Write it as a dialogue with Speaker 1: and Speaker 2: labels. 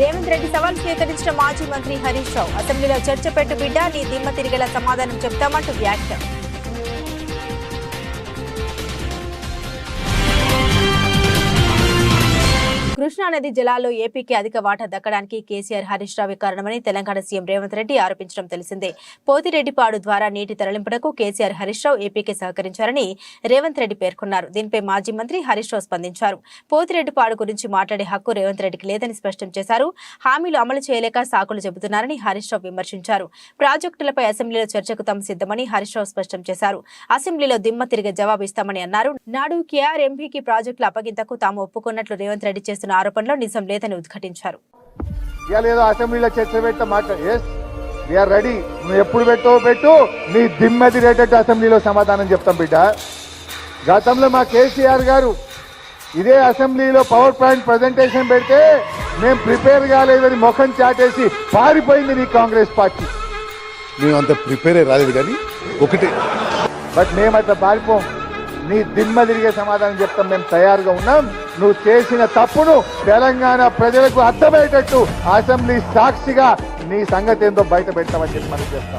Speaker 1: రెడ్డి సవాల్ స్వీకరించిన మాజీ మంత్రి హరీష్ రావు. అసెంబ్లీలో చర్చ పెట్టు బిడ్డ నీ దిమ్మ తిరిగేలా సమాధానం చెప్తామంటూ వ్యాఖ్య. కృష్ణానది జలాల్లో ఏపీకి అధిక వాటా దక్కడానికి కేసీఆర్ హరీష్ రావు కారణమని తెలంగాణ సీఎం రేవంత్ రెడ్డి ఆరోపించడం తెలిసిందే. పోతిరెడ్డిపాడు ద్వారా నీటి తరలింపునకు కేసీఆర్ హరీష్ రావు ఏపీకి సహకరించారని రేవంత్ రెడ్డి పేర్కొన్నారు. దీనిపై మాజీ మంత్రి హరీష్ రావు స్పందించారు. పోతిరెడ్డిపాడు గురించి మాట్లాడే హక్కు రేవంత్ రెడ్డికి లేదని స్పష్టం చేశారు. హామీలు అమలు చేయలేక సాకులు చెబుతున్నారని హరీష్ రావు విమర్శించారు. ప్రాజెక్టులపై అసెంబ్లీలో చర్చకు తాము సిద్ధమని హరీష్ రావు స్పష్టం చేశారు. అసెంబ్లీలో దిమ్మ తిరిగే జవాబు ఇస్తామని అన్నారు. నాడు కేఆర్ ఎంపీకి ప్రాజెక్టుల అప్పగింతకు తాము ఒప్పుకున్నట్లు రేవంత్ రెడ్డి చేస్తున్న ఆరోపణలో నిజం లేదని ఉద్ఘాటించారు.
Speaker 2: ఏదో అసెంబ్లీలో చర్చ పెట్ట మాట. ఎస్ వీఆర్ రెడీ నువ్వు ఎప్పుడు పెట్టో పెట్టు. నీ దిమ్మ తిరేటట్టు అసెంబ్లీలో సమాధానం చెప్తాం బిడ్డ. గతంలో మా కేసీఆర్ గారు ఇదే అసెంబ్లీలో పవర్ పాయింట్ ప్రజెంటేషన్ పెడితే మేము ప్రిపేర్ కాలేదని ముఖం చాటేసి పారిపోయింది నీ కాంగ్రెస్ పార్టీ.
Speaker 3: మేము అంత ప్రిపేర్ రాలేదు కానీ ఒకటి.
Speaker 2: బట్ మేము అట్లా పారిపోం. నీ దిమ్మ తిరిగే సమాధానం చెప్తాం. మేము తయారుగా ఉన్నాం. నువ్వు చేసిన తప్పును తెలంగాణ ప్రజలకు అర్థమయ్యేటట్టు అసెంబ్లీ సాక్షిగా నీ సంగతి ఏందో బయట పెట్టామని చెప్పి మనం చేస్తాం